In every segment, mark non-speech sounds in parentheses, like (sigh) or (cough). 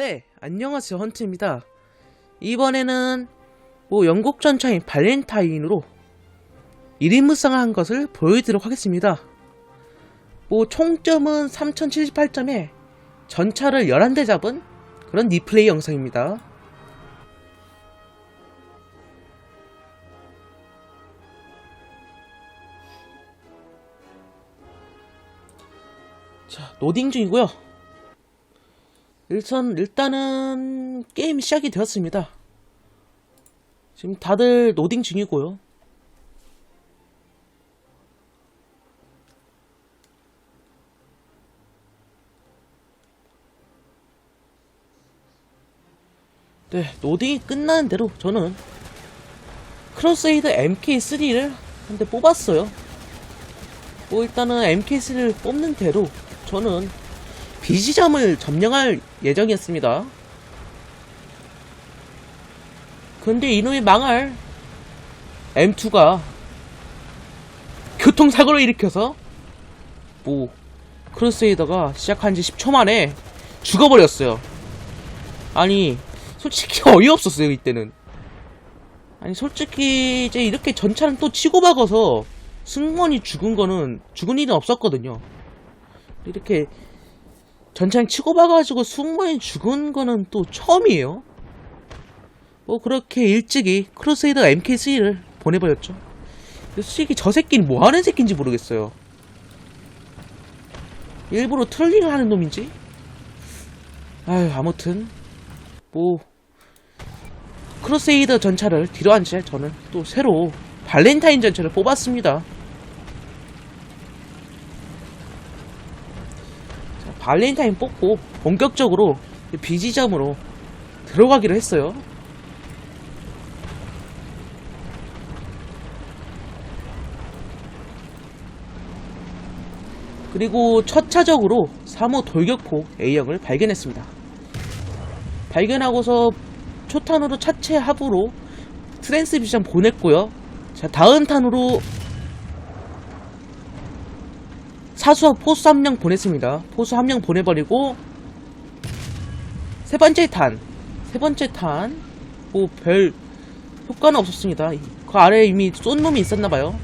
네, 안녕하세요. 헌트입니다. 이번에는 뭐 영국 전차인 발렌타인으로 1인 무쌍을 한 것을 보여드리도록 하겠습니다. 뭐 총점은 3078점에 전차를 11대 잡은 그런 리플레이 영상입니다. 자, 노딩 중이고요. 일선 일단은 게임이 시작이 되었습니다. 지금 다들 노딩 중이고요. 네, 노딩이 끝나는 대로 저는 크로스에이드 MK3를 한 대 뽑았어요. 뭐 일단은 MK3를 뽑는 대로 저는 비지점을 점령할 예정이었습니다. 근데 이놈이 망할 M2가 교통사고를 일으켜서 뭐 크루세이더가 시작한 지 10초 만에 죽어버렸어요. 아니 솔직히 (laughs) 어이없었어요 이때는. 아니 솔직히 이제 이렇게 전차를 또 치고 박아서 승무원이 죽은 거는 죽은 일은 없었거든요. 이렇게 전창 치고 박아가지고 승무원이 죽은 거는 또 처음이에요. 뭐 그렇게 일찍이 크루세이더 MK3를 보내버렸죠. 솔직히 저 새끼는 뭐 하는 새끼인지 모르겠어요. 일부러 트롤링을 하는 놈인지? 아유 아무튼 뭐 크루세이더 전차를 뒤로 한채 저는 또 새로 발렌타인 전차를 뽑았습니다. 자, 발렌타인 뽑고 본격적으로 비지점으로 들어가기로 했어요. 그리고 첫 차적으로 3호 돌격포 A형을 발견했습니다. 발견하고서 초탄으로 차체 합으로 트랜스비전 보냈고요. 자, 다음 탄으로 사수 포수 한 명 보냈습니다. 포수 한 명 보내버리고 세 번째 탄, 세 번째 탄, 뭐 별 효과는 없었습니다. 그 아래에 이미 쏜 놈이 있었나봐요.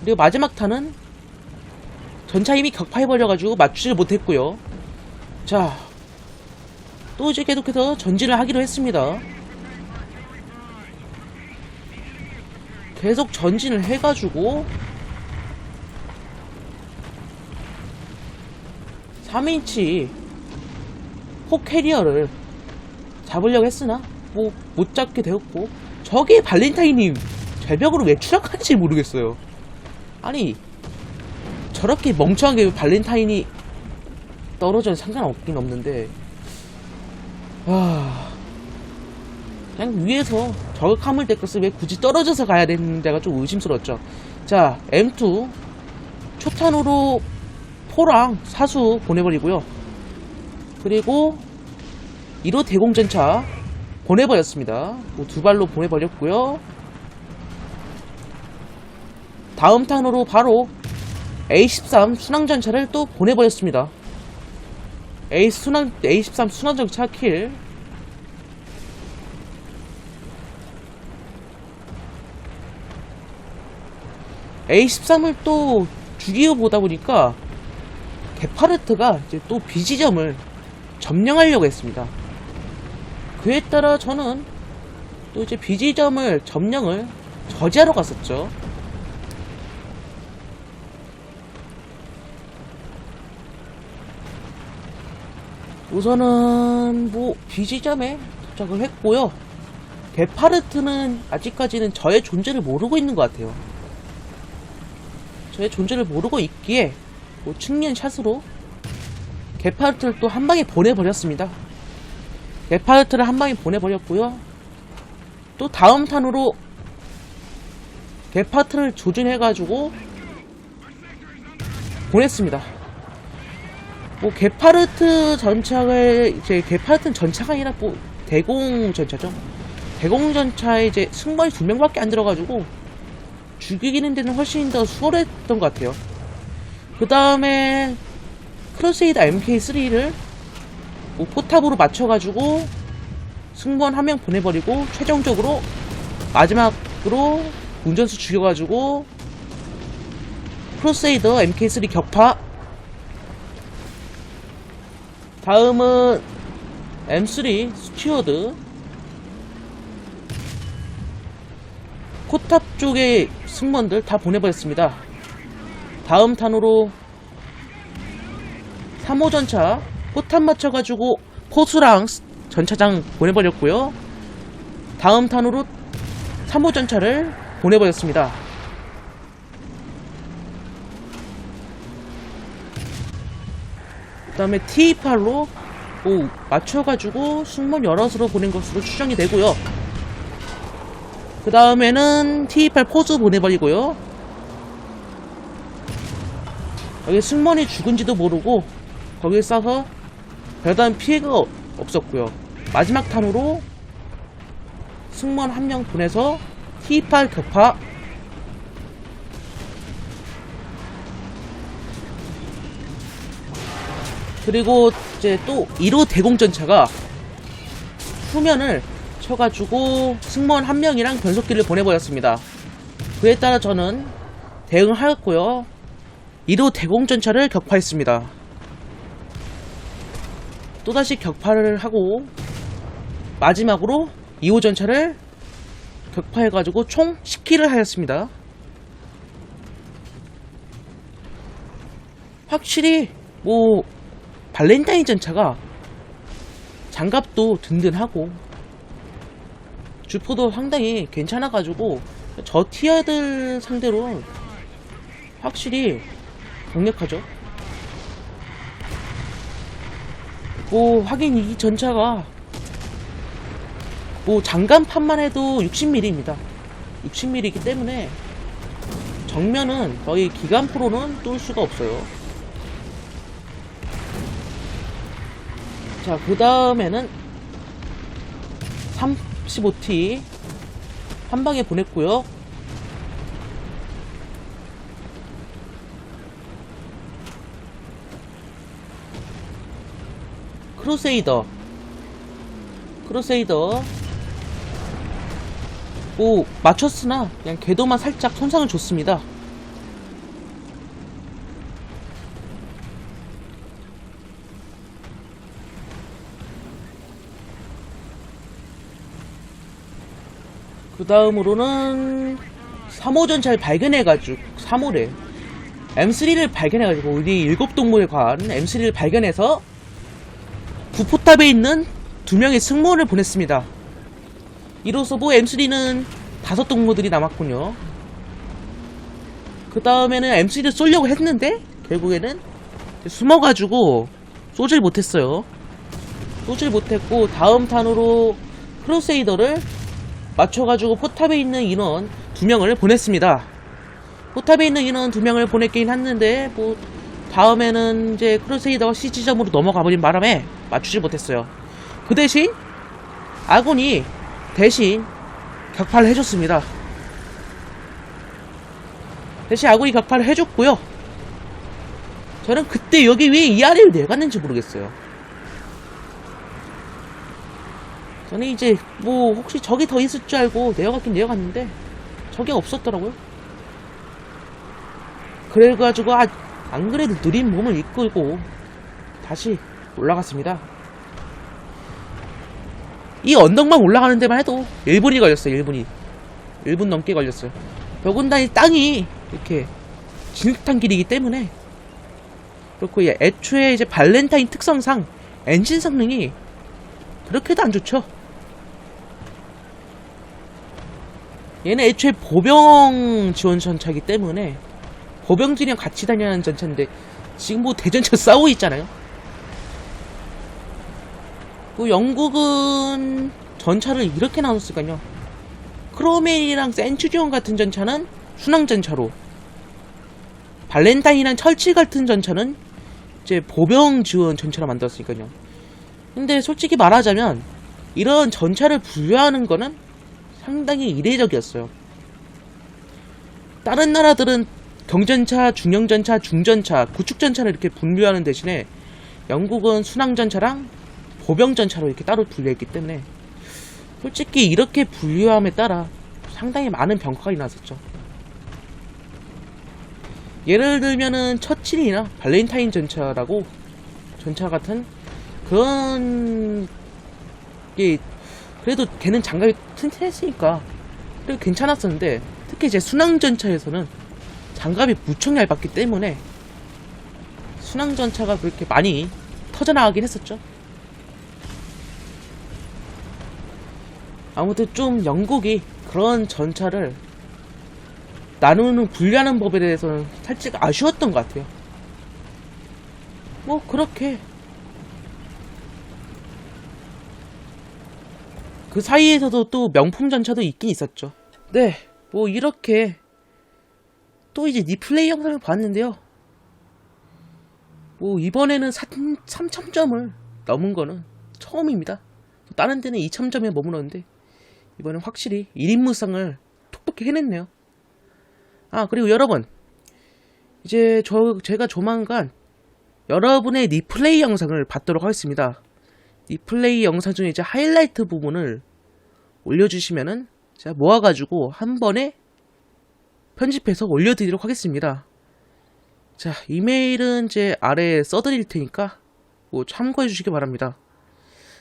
그리고 마지막 탄은 전차 이미 격파해버려가지고 맞추지를 못했고요. 자, 또 이제 계속해서 전진을 하기로 했습니다. 계속 전진을 해가지고 3인치 포캐리어를 잡으려고 했으나 뭐 못 잡게 되었고 저게 발렌타인이 절벽으로 왜 추락하는지 모르겠어요. 아니 저렇게 멍청하게 발렌타인이 떨어져도 상관없긴 없는데 아 그냥 위에서 저격함을 떼었어 왜 굳이 떨어져서 가야 되는 데가 좀 의심스럽죠 자 M2 초탄으로 포랑 사수 보내버리고요. 그리고 1호 대공전차 보내버렸습니다. 뭐두 발로 보내버렸고요. 다음 탄으로 바로 A13 순항전차를 또 보내버렸습니다. A 순항 A13 순항전차 킬. A13을 또 죽이고 보다 보니까 게파르트가 이제 또 B지점을 점령하려고 했습니다. 그에 따라 저는 또 이제 B지점을 점령을 저지하러 갔었죠. 우선은 뭐 B지점에 도착을 했고요. 게파르트는 아직까지는 저의 존재를 모르고 있는 것 같아요. 저의 존재를 모르고 있기에 뭐 측면 샷으로 게파르트를 또 한 방에 보내버렸습니다. 게파르트를 한 방에 보내버렸고요. 또 다음 탄으로 게파르트를 조준해가지고 보냈습니다. 뭐 게파르트 전차를 이제 게파르트는 전차가 아니라 뭐 대공 전차죠. 대공 전차에 이제 승무원이 두 명밖에 안 들어가지고 죽이기는 데는 훨씬 더 수월했던 것 같아요. 그 다음에 크로세이드 MK3를 뭐 포탑으로 맞춰가지고 승무원 한 명 보내버리고 최종적으로 마지막으로 운전수 죽여가지고 크로세이더 MK3 격파. 다음은 M3 스튜어드. 코탑 쪽의 승무원들 다 보내버렸습니다 다음 탄으로 3호 전차 포탑 맞춰가지고 포수랑 스- 전차장 보내버렸고요. 다음 탄으로 3호 전차를 보내버렸습니다. 그 다음에 T28로 뭐 맞춰가지고 승무원 여럿으로 보낸 것으로 추정이 되고요. 그 다음에는 T28 포즈 보내버리고요 여기 승무원이 죽은지도 모르고 거기에 싸서 별다른 피해가 없었고요 마지막 탄으로 승무원 한 명 보내서 T8 격파 그리고 이제 또 1호 대공전차가 후면을 쳐가지고 승무원 한 명이랑 변속기를 보내버렸습니다. 그에 따라 저는 대응하였고요. 1호 대공전차를 격파했습니다. 또다시 격파를 하고 마지막으로 2호 전차를 격파해가지고 총 10킬을 하였습니다. 확실히 뭐 발렌타인 전차가 장갑도 든든하고 주포도 상당히 괜찮아가지고 저 티어들 상대로 확실히 강력하죠. 뭐 하긴 이 전차가 뭐 장갑판만 해도 60mm입니다. 60mm이기 때문에 정면은 거의 기관포로는 뚫을 수가 없어요. 자, 그 다음에는 35T 한 방에 보냈고요. 크루세이더. 크루세이더. 오 맞췄으나 그냥 궤도만 살짝 손상을 줬습니다. 그 다음으로는 3호 전차를 발견해가지고 3호래 M3를 발견해가지고 우리 일곱 동물에 관한 M3를 발견해서 구포탑에 있는 두 명의 승무원을 보냈습니다. 이로써 뭐 M3는 다섯 동무들이 남았군요. 그 다음에는 M3를 쏘려고 했는데 결국에는 숨어가지고 쏘질 못했어요. 쏘질 못했고 다음 탄으로 크루세이더를 맞춰가지고 포탑에 있는 인원 두 명을 보냈습니다. 포탑에 있는 인원 두 명을 보냈긴 했는데 뭐 다음에는 이제 크루세이더가 C지점으로 넘어가 버린 바람에 맞추지 못했어요. 그 대신 아군이 대신 격파를 해줬습니다. 대신 아군이 격파를 해줬고요. 저는 그때 여기 왜 이 아래를 내갔는지 모르겠어요. 저는 이제 뭐 혹시 적이 더 있을 줄 알고 내려갔긴 내려갔는데 적이 없었더라고요. 그래가지고 아, 안 그래도 느린 몸을 이끌고 다시 올라갔습니다. 이 언덕만 올라가는 데만 해도 1분이 걸렸어요. 1분이 1분 넘게 걸렸어요. 더군다나 이 땅이 이렇게 진흙탕 길이기 때문에 그렇고 예, 애초에 이제 발렌타인 특성상 엔진 성능이 그렇게도 안 좋죠. 얘는 애초에 보병 지원 전차이기 때문에 보병들이랑 같이 다니는 전차인데 지금 뭐 대전차 (laughs) 싸우고 있잖아요. 그 영국은 전차를 이렇게 나눴을까요? 크로멜이랑 센츄리온 같은 전차는 순항 전차로 발렌타인이랑 철치 같은 전차는 이제 보병 지원 전차로 만들었으니까요. 근데 솔직히 말하자면 이런 전차를 분류하는 거는 상당히 이례적이었어요. 다른 나라들은 경전차, 중형전차, 중전차, 구축전차를 이렇게 분류하는 대신에 영국은 순항전차랑 보병 전차로 이렇게 따로 분류했기 때문에 솔직히 이렇게 분류함에 따라 상당히 많은 병과가 일어났었죠. 예를 들면은 처칠이나 발렌타인 전차라고 전차 같은 그런 게 그래도 걔는 장갑이 튼튼했으니까 그래도 괜찮았었는데 특히 제 순항 전차에서는 장갑이 무척 얇았기 때문에 순항 전차가 그렇게 많이 터져나가긴 했었죠. 아무튼 좀 영국이 그런 전차를 나누는 분류하는 법에 대해서는 살짝 아쉬웠던 것 같아요. 뭐 그렇게 그 사이에서도 또 명품 전차도 있긴 있었죠. 네, 뭐 이렇게 또 이제 리플레이 영상을 봤는데요. 뭐 이번에는 3,000점을 넘은 거는 처음입니다. 다른 데는 2,000점에 머물렀는데 이번엔 확실히 1인 무쌍을 톡톡히 해냈네요. 아 그리고 여러분 이제 저 제가 조만간 여러분의 리플레이 영상을 받도록 하겠습니다. 리플레이 영상 중에 이제 하이라이트 부분을 올려주시면은 제가 모아가지고 한 번에 편집해서 올려드리도록 하겠습니다. 자 이메일은 제 아래에 써드릴 테니까 뭐 참고해 주시기 바랍니다.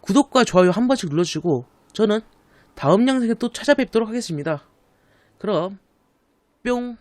구독과 좋아요 한 번씩 눌러주시고 저는 다음 영상에 또 찾아뵙도록 하겠습니다. 그럼 뿅